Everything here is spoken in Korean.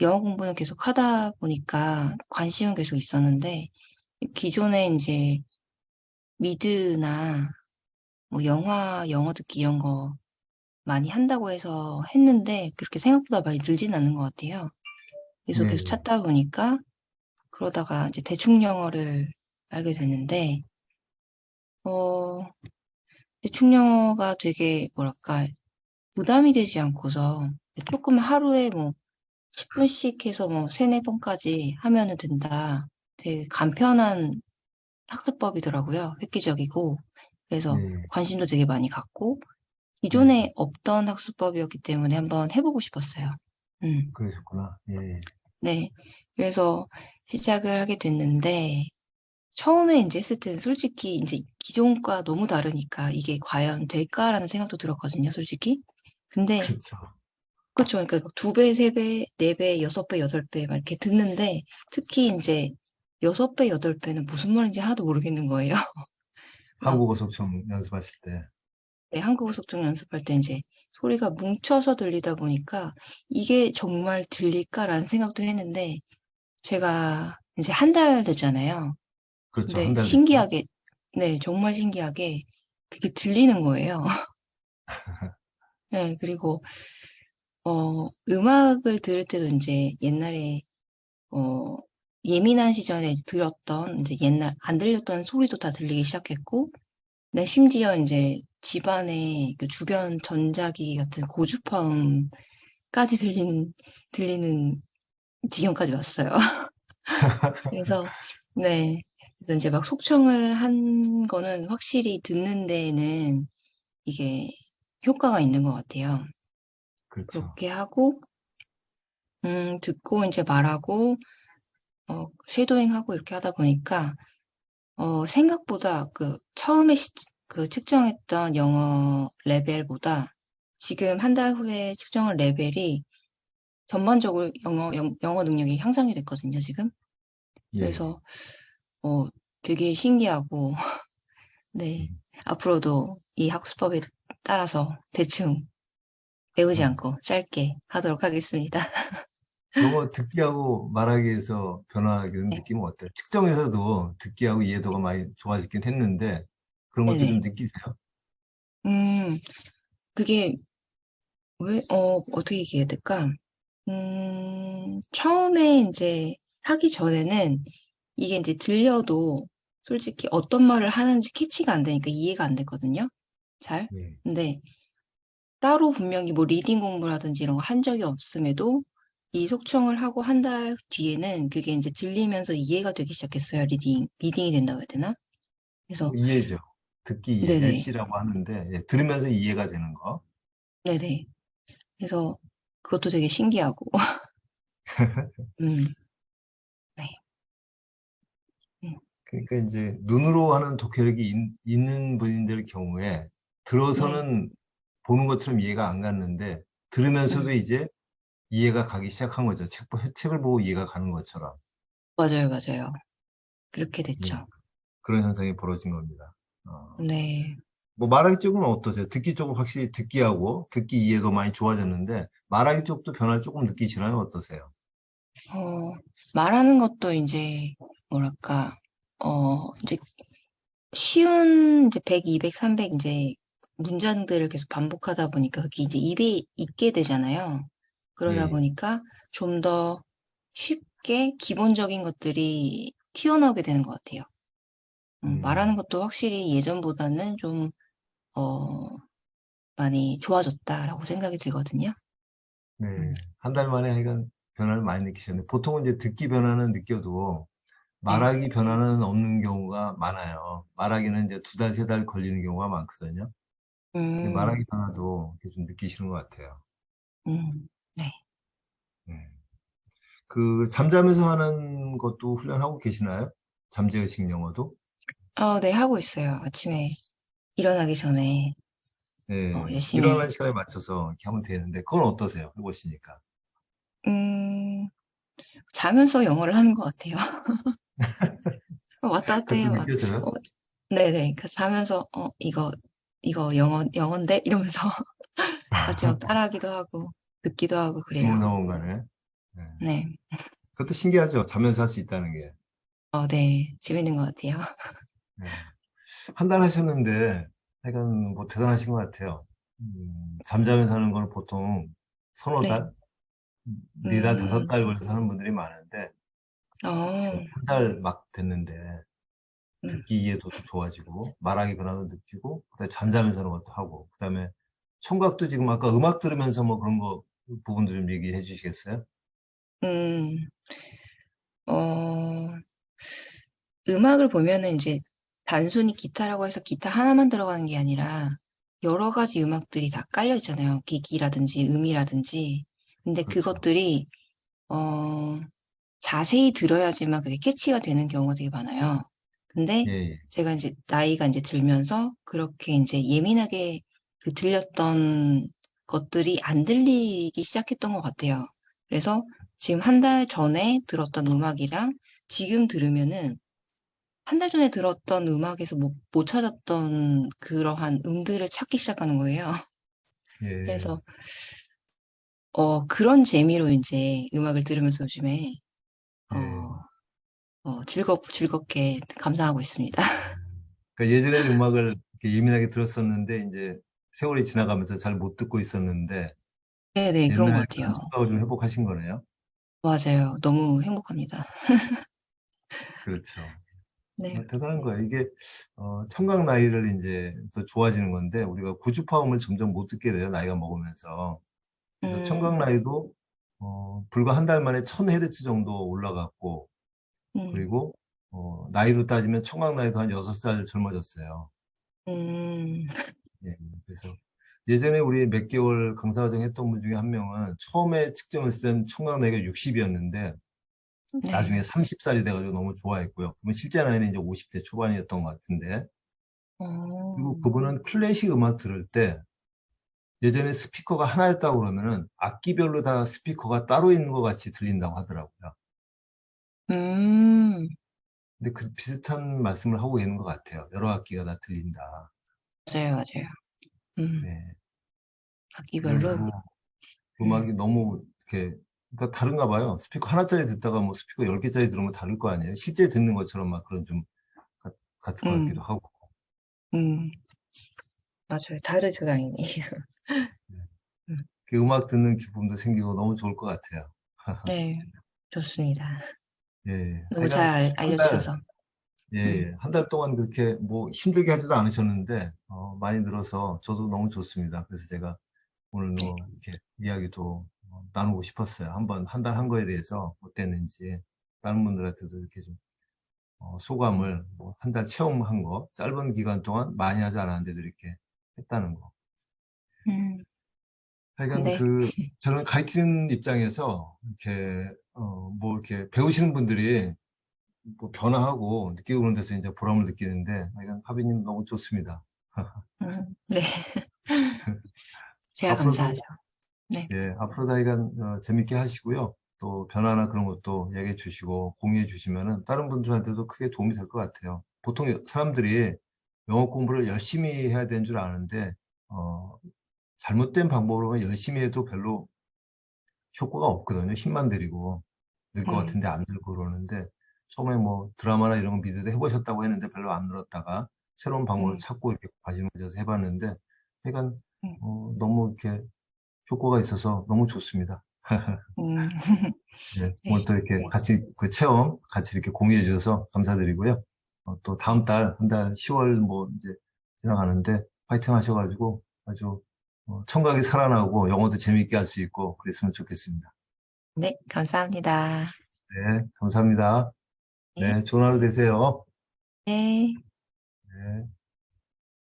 영어 공부는 계속 하다 보니까 관심은 계속 있었는데 기존에 이제 미드나 뭐 영화 영어 듣기 이런 거 많이 한다고 해서 했는데 그렇게 생각보다 많이 늘진 않는 것 같아요. 그래서 네. 계속 찾다 보니까 그러다가 이제 대충 영어를 알게 됐는데 어 대충 영어가 되게 뭐랄까 부담이 되지 않고서 조금 하루에 뭐 10분씩 해서 뭐 세네 번까지 하면은 된다. 되게 간편한 학습법이더라고요. 획기적이고. 그래서 네. 관심도 되게 많이 갖고 기존에 없던 학습법이었기 때문에 한번 해보고 싶었어요. 음, 그러셨구나. 예. 네. 그래서 시작을 하게 됐는데 처음에 이제 했을 때는 솔직히 이제 기존과 너무 다르니까 이게 과연 될까라는 생각도 들었거든요, 솔직히. 근데 그렇죠. 그쵸. 그러니까 막두 배, 세 배, 네 배, 여섯 배, 여덟 배 막 이렇게 듣는데 특히 인제 여섯 배, 여덟 배는 무슨 말인지 하나도 모르겠는 거예요. 막 한국어 속성 연습하실 때. 네, 한국어 속성 연습할 때 인제 소리가 뭉쳐서 들리다 보니까 '이게 정말 들릴까?'라는 생각도 했는데 제가 이제 한 달 됐잖아요. 그렇죠. 됐죠. 신기하게 네, 정말 신기하게 그게 들리는 거예요. 네, 그리고 어 음악을 들을 때도 인제 옛날에 어 예민한 시절에 들었던 인제 옛날 안 들렸던 소리도 다 들리기 시작했고 네 심지어 인제 집안의 그 주변 전자기기 같은 고주파음까지 들리는 들리는 지경까지 왔어요. 그래서 네. 그래서 인제 막 속청을 한 거는 확실히 듣는 데에는 이게 효과가 있는 것 같아요. 그렇죠. 그렇게 하고 음 듣고 인제 말하고 어 쉐도잉하고 이렇게 하다 보니까 어 생각보다 그 처음에 시 그 측정했던 영어 레벨보다 지금 한 달 후에 측정한 레벨이 전반적으로 영어 영 영어 능력이 향상이 됐거든요, 지금. 예. 그래서 어 되게 신기하고 네. 음. 앞으로도 이 학습법에 따라서 대충 배우지 어. 않고 짧게 하도록 하겠습니다. 영어 듣기하고 말하기에서 변화하는 네. 느낌은 어때요? 측정에서도 듣기하고 이해도가 많이 좋아지긴 했는데 그런 것도 네네. 좀 느끼세요? 음. 그게 왜 어 어떻게 얘기해야 될까? 음 처음에 인제 하기 전에는 이게 인제 들려도 솔직히 어떤 말을 하는지 캐치가 안 되니까 이해가 안 됐거든요, 잘. 네. 근데 따로 분명히 뭐 리딩 공부라든지 이런 걸한 적이 없음에도 이 속청을 하고 한 달 뒤에는 그게 인제 들리면서 이해가 되기 시작했어요, 리딩. 리딩이 된다고 해야 되나? 그래서 뭐 이해죠. 듣기 이해. 네네. LC라고 하는데 예 들으면서 이해가 되는 거. 네네. 그래서 그것도 되게 신기하고 음. 네. 음. 그러니까 인제 눈으로 하는 독해력이 있 있는 분들 경우에 네. 들어서는 보는 것처럼 이해가 안 갔는데 들으면서도 음. 이제 이해가 가기 시작한 거죠. 책보 책을 보고 이해가 가는 것처럼. 맞아요, 맞아요. 그렇게 네. 됐죠. 그런 현상이 벌어진 겁니다. 어. 네. 뭐 말하기 쪽은 어떠세요? 듣기 쪽은 확실히 듣기하고 듣기 이해도 많이 좋아졌는데 말하기 쪽도 변화를 쪼끔 느끼시나요? 어떠세요? 어 말하는 것도 인제 뭐랄까 어 인제 쉬운 인제 100, 200, 300 인제 문장들을 계속 반복하다 보니까 그게 이제 입에 있게 되잖아요. 그러다 예. 보니까 좀 더 쉽게 기본적인 것들이 튀어나오게 되는 것 같아요. 음 말하는 음. 것도 확실히 예전보다는 좀 어 '많이 좋아졌다.'라고 생각이 들거든요. 네. 음. 한달 만에 하여간 변화를 많이 느끼셨네요. 보통은 이제 듣기 변화는 느껴도 네. 말하기 변화는 없는 경우가 많아요. 말하기는 이제 2 달, 3달 걸리는 경우가 많거든요. 근데 음. 말하기 변화도 이렇게 좀 느끼시는 것 같아요. 음. 네. 네. 그 잠자면서 하는 것도 훈련하고 계시나요? 잠재의식 영어도? 어 네. 하고 있어요. 아침에 일어나기 전에 어 네. 열심히 일어나는 시간에 맞춰서 이렇게 하면 되는데 그건 어떠세요? 해 보시니까? 음. 자면서 영어를 하는 것 같아요. 어 왔다 갔다 해요. 막 느껴져요? 어 네네. 그 자면서 '어 이거, 이거 영어 영어인데?' 이러면서 같이 막 따라하기도 하고 듣기도 하고 그래요. 스무너먼간에. 네. 네. 네. 그것도 신기하죠. 자면서 할 수 있다는 게. 어, 네. 재밌는 것 같아요. 네. 한달 하셨는데, 하여간 뭐 대단하신 것 같아요. 음, 잠자면서 하는 거는 보통 서너 네. 달, 네 달, 음. 다섯 달 걸려서 하는 분들이 많은데, 어, 한 달 막 됐는데, 음. 듣기 이해도도 좋아지고, 말하기 변화도 느끼고, 그다음에 잠자면서 하는 것도 하고, 그다음에 청각도 지금 아까 음악 들으면서 뭐 그런 거 부분도 좀 얘기해 주시겠어요? 음, 어, 음악을 보면은 이제 단순히 기타라고 해서 기타 하나만 들어가는 게 아니라 여러 가지 음악들이 다 깔려 있잖아요. 기기라든지 음이라든지. 근데 그렇죠. 그것들이, 어, 자세히 들어야지만 그게 캐치가 되는 경우가 되게 많아요. 근데 예, 예. 제가 이제 나이가 이제 들면서 그렇게 이제 예민하게 그 들렸던 것들이 안 들리기 시작했던 것 같아요. 그래서 지금 한 달 전에 들었던 음악이랑 지금 들으면은 한 달 전에 들었던 음악에서 못, 못 찾았던 그러한 음들을 찾기 시작하는 거예요. 예. 그래서 어, 그런 재미로 이제 음악을 들으면서 요즘에 예. 어, 어, 즐겁, 즐겁게 감상하고 있습니다. 그러니까 예전에는 음악을 예민하게 들었었는데 이제 세월이 지나가면서 잘 못 듣고 있었는데 네네, 그런 것 옛날 같아요. 생각을 좀 회복하신 거네요. 맞아요. 너무 행복합니다. 그렇죠. 네. 어, 대단한 거예요. 이게 어, 청각 나이를 이제 또 좋아지는 건데 우리가 고주파음을 점점 못 듣게 돼요. 나이가 먹으면서. 그래서 청각 음, 나이도 어, 불과 한달 만에 1000 헤르츠 정도 올라갔고 음, 그리고 어, 나이로 따지면 청각 나이도 한 6살 젊어졌어요. 음, 예, 그래서 예전에 우리 몇 개월 강사 과정 했던 분 중에 한 명은 처음에 측정했을 땐 청각 나이가 60이었는데 네. 나중에 30살이 돼가지고 너무 좋아했고요. 그러면 실제 나이는 이제 50대 초반이었던 것 같은데 어, 그리고 그분은 클래식 음악 들을 때 예전에 스피커가 하나였다고 그러면은 악기별로 다 스피커가 따로 있는 것 같이 들린다고 하더라고요. 음, 근데 그 비슷한 말씀을 하고 있는 것 같아요. 여러 악기가 다 들린다. 맞아요, 맞아요. 음, 네. 악기별로. 그래가지고 음악이 너무 이렇게 그러니까 다른가 봐요. 스피커 하나짜리 듣다가 뭐 스피커 10개짜리 들으면 다를 거 아니에요. 실제 듣는 것처럼 막 그런 좀 가- 같은 것 음, 같기도 하고. 음, 맞아요. 다르죠, 당연히. 네. 음, 그 음악 듣는 기쁨도 생기고 너무 좋을 것 같아요. 네, 좋습니다. 예. 너무 잘 알, 알려주셔서. 예, 음, 예. 한달 동안 그렇게 뭐 힘들게 하지도 않으셨는데, 어, 많이 늘어서 저도 너무 좋습니다. 그래서 제가 오늘 네. 뭐 이렇게 이야기도 어, 나누고 싶었어요. 한번 한 달 한 거에 대해서 어땠는지 다른 분들한테도 이렇게 좀 어, 소감을 뭐 한 달 체험한 거 짧은 기간 동안 많이 하지 않았는데도 이렇게 했다는 거. 음, 하여간 네. 그 저는 가르치는 입장에서 이렇게 어, 뭐 이렇게 배우시는 분들이 뭐 변화하고 느끼고 그런 데서 이제 보람을 느끼는데 하여간 하비님 너무 좋습니다. 음, 네. 제가 감사하죠. 네. 예, 앞으로도 하여간 어, 재밌게 하시고요. 또 변화나 그런 것도 얘기해 주시고 공유해 주시면은 다른 분들한테도 크게 도움이 될 것 같아요. 보통 사람들이 영어 공부를 열심히 해야 되는 줄 아는데 어, 잘못된 방법으로 열심히 해도 별로 효과가 없거든요. 힘만 들이고 늘것 음, 같은데 안 들고 그러는데 처음에 뭐 드라마나 이런 거 미드도 해보셨다고 했는데 별로 안 늘었다가 새로운 방법을 음, 찾고 이렇게 가져서 해봤는데 음, 어, 너무 이렇게 효과가 있어서 너무 좋습니다. 음, 네, 네. 오늘 또 이렇게 같이 그 체험 같이 이렇게 공유해 주셔서 감사드리고요. 어, 또 다음 달, 한 달 10월 뭐 이제 지나가는데 파이팅 하셔가지고 아주 어, 청각이 살아나고 영어도 재미있게 할 수 있고 그랬으면 좋겠습니다. 네, 감사합니다. 네, 감사합니다. 네. 네, 좋은 하루 되세요. 네. 네.